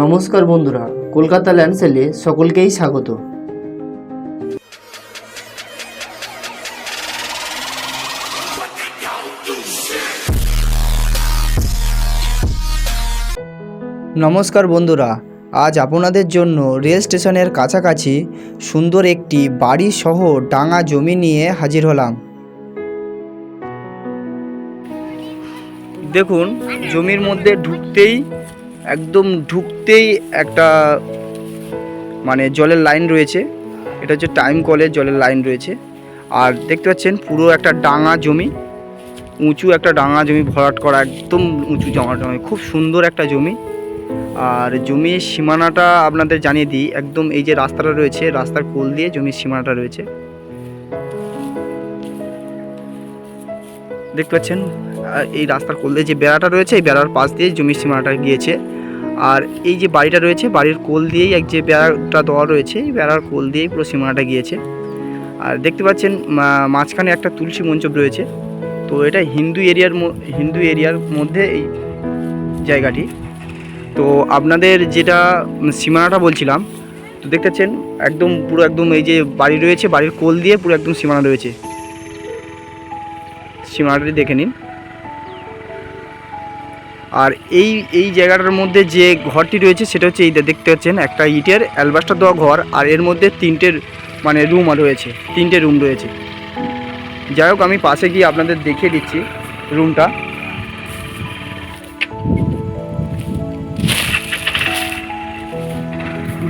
নমস্কার বন্ধুরা, কলকাতা ল্যান্ডসেলে সকলকেই স্বাগত। নমস্কার বন্ধুরা, আজ আপনাদের জন্য রেল স্টেশনের কাছাকাছি সুন্দর একটি বাড়ি সহ ডাঙা জমি নিয়ে হাজির হলাম। দেখুন, জমির মধ্যে ঢুকতেই একদম ঢুকতেই একটা মানে জলের লাইন রয়েছে। এটা হচ্ছে টাইম কলের জলের লাইন রয়েছে। আর দেখতে পাচ্ছেন পুরো একটা ডাঙা জমি, উঁচু একটা ডাঙা জমি ভরাট করা, একদম উঁচু জমা জমি, খুব সুন্দর একটা জমি। আর জমির সীমানাটা আপনাদের জানিয়ে দিই, একদম এই যে রাস্তাটা রয়েছে, রাস্তার কোল দিয়ে জমির সীমানাটা রয়েছে। দেখতে পাচ্ছেন এই রাস্তার কোল দিয়ে যে বেড়াটা রয়েছে, এই বেড়ার পাশ দিয়ে জমির সীমানাটা গিয়েছে। আর এই যে বাড়িটা রয়েছে, বাড়ির কোল দিয়েই এক যে বেড়াটা দেওয়া রয়েছে, এই বেড়ার কোল দিয়েই পুরো সীমানাটা গিয়েছে। আর দেখতে পাচ্ছেন মাঝখানে একটা তুলসী মঞ্চপ রয়েছে। তো এটা হিন্দু এরিয়ার হিন্দু এরিয়ার মধ্যে এই জায়গাটি। তো আপনাদের যেটা সীমানাটা বলছিলাম, তো দেখতে পাচ্ছেন, একদম পুরো একদম এই যে বাড়ি রয়েছে, বাড়ির কোল দিয়ে পুরো একদম সীমানা রয়েছে। সীমানাটি দেখে নিন। আর এই এই জায়গাটার মধ্যে যে ঘরটি রয়েছে সেটা হচ্ছে এই দেখতে পাচ্ছেন, একটা ইটের অ্যালবাস্টার দেওয়া ঘর আর এর মধ্যে তিনটে মানে রুম রয়েছে, তিনটে রুম রয়েছে। যাই হোক, আমি পাশে গিয়ে আপনাদের দেখিয়ে দিচ্ছি রুমটা।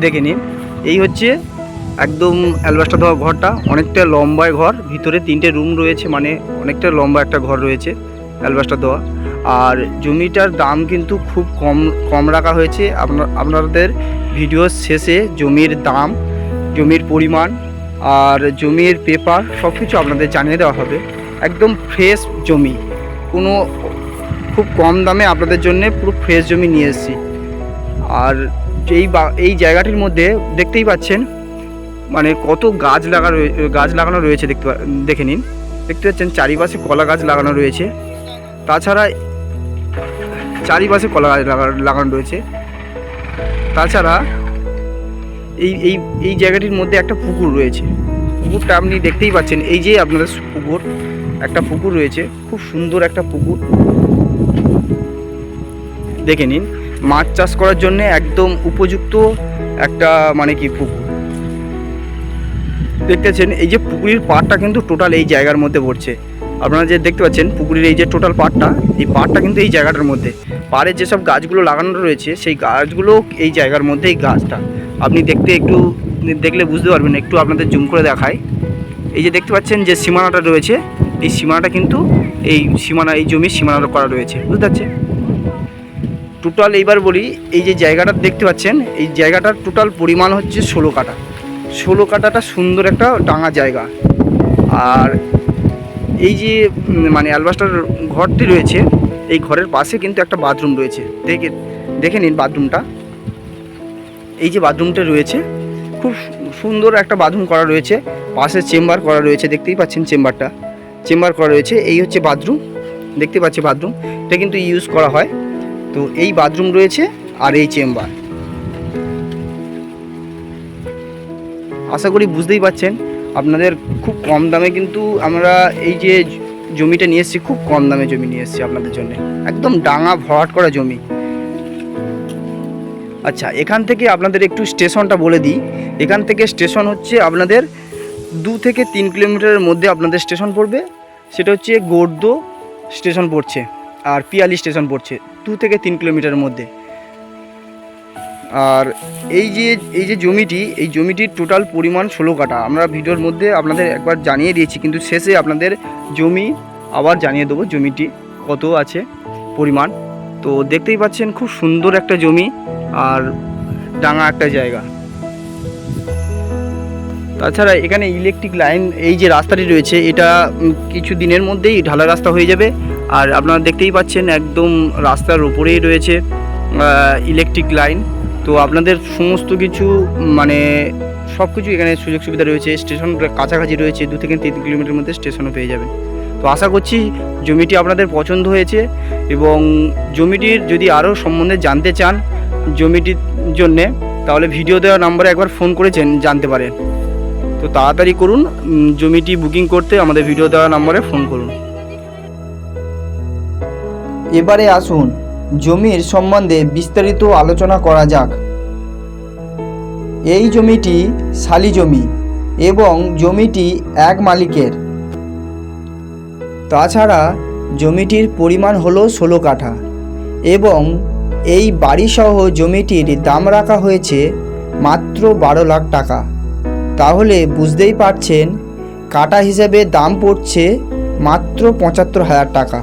দেখে নিন, এই হচ্ছে একদম অ্যালবাস্টার দেওয়া ঘরটা, অনেকটা লম্বায় ঘর, ভিতরে তিনটে রুম রয়েছে মানে অনেকটা লম্বা একটা ঘর রয়েছে অ্যালবাস্টার দেওয়া। আর জমিটার দাম কিন্তু খুব কম কম রাখা হয়েছে। আপনাদের ভিডিওর শেষে জমির দাম, জমির পরিমাণ আর জমির পেপার সব কিছু আপনাদের জানিয়ে দেওয়া হবে। একদম ফ্রেশ জমি। কোনো খুব কম দামে আপনাদের জন্য পুরো ফ্রেশ জমি নিয়ে এসেছি। আর এই এই জায়গাটির মধ্যে দেখতেই পাচ্ছেন মানে কত গাছ লাগা গাছ লাগানো রয়েছে দেখতে দেখে নিন। দেখতে পাচ্ছেন চারিপাশে কলা গাছ লাগানো রয়েছে। তাছাড়া চারিপাশে কলা গাছ লাগানো রয়েছে। তাছাড়া এই এই এই জায়গাটির মধ্যে একটা পুকুর রয়েছে। পুকুরটা আপনি দেখতেই পাচ্ছেন, এই যে আপনাদের পুকুর, একটা পুকুর রয়েছে, খুব সুন্দর একটা পুকুর। দেখে নিন, মাছ চাষ করার জন্য একদম উপযুক্ত একটা মানে কি পুকুর। দেখতেছেন, এই যে পুকুরের পাড়টা কিন্তু টোটাল এই জায়গার মধ্যে পড়ছে আপনারা যে দেখতে পাচ্ছেন, পুকুরের এই যে টোটাল পাড়টা, এই পাড়টা কিন্তু এই জায়গাটার মধ্যে। পাড়ে যেসব গাছগুলো লাগানো রয়েছে, সেই গাছগুলো এই জায়গার মধ্যে এই গাছটা। আপনি দেখতে একটু, দেখলে বুঝতে পারবেন, একটু আপনাদের জুম করে দেখায় এই যে দেখতে পাচ্ছেন যে সীমানাটা রয়েছে, এই সীমানাটা কিন্তু এই সীমানা, এই জমির সীমানাটা করা রয়েছে, বুঝতে পারছেন? টোটাল এইবার বলি, এই যে জায়গাটা দেখতে পাচ্ছেন, এই জায়গাটার টোটাল পরিমাণ হচ্ছে ষোলো কাটা ষোলো কাটাটা সুন্দর একটা ডাঙা জায়গা। আর এই যে মানে অ্যালবাস্টার ঘরটি রয়েছে, এই ঘরের পাশে কিন্তু একটা বাথরুম রয়েছে। দেখে দেখে নিন বাথরুমটা। এই যে বাথরুমটা রয়েছে, খুব সুন্দর একটা বাথরুম করা রয়েছে। পাশে চেম্বার করা রয়েছে, দেখতেই পাচ্ছেন চেম্বারটা। চেম্বার করা রয়েছে, এই হচ্ছে বাথরুম। দেখতে পাচ্ছি বাথরুম। এটা কিন্তু ইউজ করা হয়। তো এই বাথরুম রয়েছে আর এই চেম্বার। আশা করি বুঝতেই পাচ্ছেন আপনাদের খুব কম দামে কিন্তু আমরা এই যে জমিটা নিয়ে এসেছি, খুব কম দামে জমি নিয়ে এসেছি আপনাদের জন্য। একদম ডাঙা ভরাট করা জমি। আচ্ছা এখান থেকে আপনাদের একটু স্টেশনটা বলে দিই। এখান থেকে স্টেশন হচ্ছে আপনাদের দু থেকে তিন কিলোমিটারের মধ্যে আপনাদের স্টেশন পড়বে। সেটা হচ্ছে গোর্দো স্টেশন পড়ছে, আর পিয়ালি স্টেশন পড়ছে, দু থেকে তিন কিলোমিটারের মধ্যে। আর এই যে এই যে জমিটি, এই জমিটির টোটাল পরিমাণ ষোলো কাটা আমরা ভিডিওর মধ্যে আপনাদের একবার জানিয়ে দিয়েছি, কিন্তু শেষে আপনাদের জমি আবার জানিয়ে দেবো জমিটি কত আছে পরিমাণ। তো দেখতেই পাচ্ছেন, খুব সুন্দর একটা জমি আর ডাঙা একটা জায়গা। তাছাড়া এখানে ইলেকট্রিক লাইন এই যে রাস্তাটি রয়েছে, এটা কিছু দিনের মধ্যেই ঢালা রাস্তা হয়ে যাবে। আর আপনারা দেখতেই পাচ্ছেন, একদম রাস্তার উপরেই রয়েছে ইলেকট্রিক লাইন তো আপনাদের সমস্ত কিছু মানে সব কিছু এখানে সুযোগ সুবিধা রয়েছে। স্টেশন কাছাকাছি রয়েছে, দু থেকে তিন কিলোমিটার মধ্যে স্টেশনও পেয়ে যাবেন। তো আশা করছি জমিটি আপনাদের পছন্দ হয়েছে এবং জমিটির যদি আরও সম্বন্ধে জানতে চান জমিটির জন্যে, তাহলে ভিডিও দেওয়া নাম্বারে একবার ফোন করেছেন, জানতে পারেন। তো তাড়াতাড়ি করুন জমিটি বুকিং করতে আমাদের ভিডিও দেওয়া নাম্বারে ফোন করুন। এবারে আসুন জমির সম্বন্ধে বিস্তারিত আলোচনা করা যাক। এই জমিটি শালি জমি এবং জমিটি এক মালিকের। তাছাড়া জমিটির পরিমাণ হলো ষোলো কাঠা এবং এই বাড়িসহ জমিটির দাম রাখা হয়েছে মাত্র বারো লাখ টাকা। তাহলে বুঝতেই পারছেন কাটা হিসেবে দাম পড়ছে মাত্র পঁচাত্তর হাজার টাকা।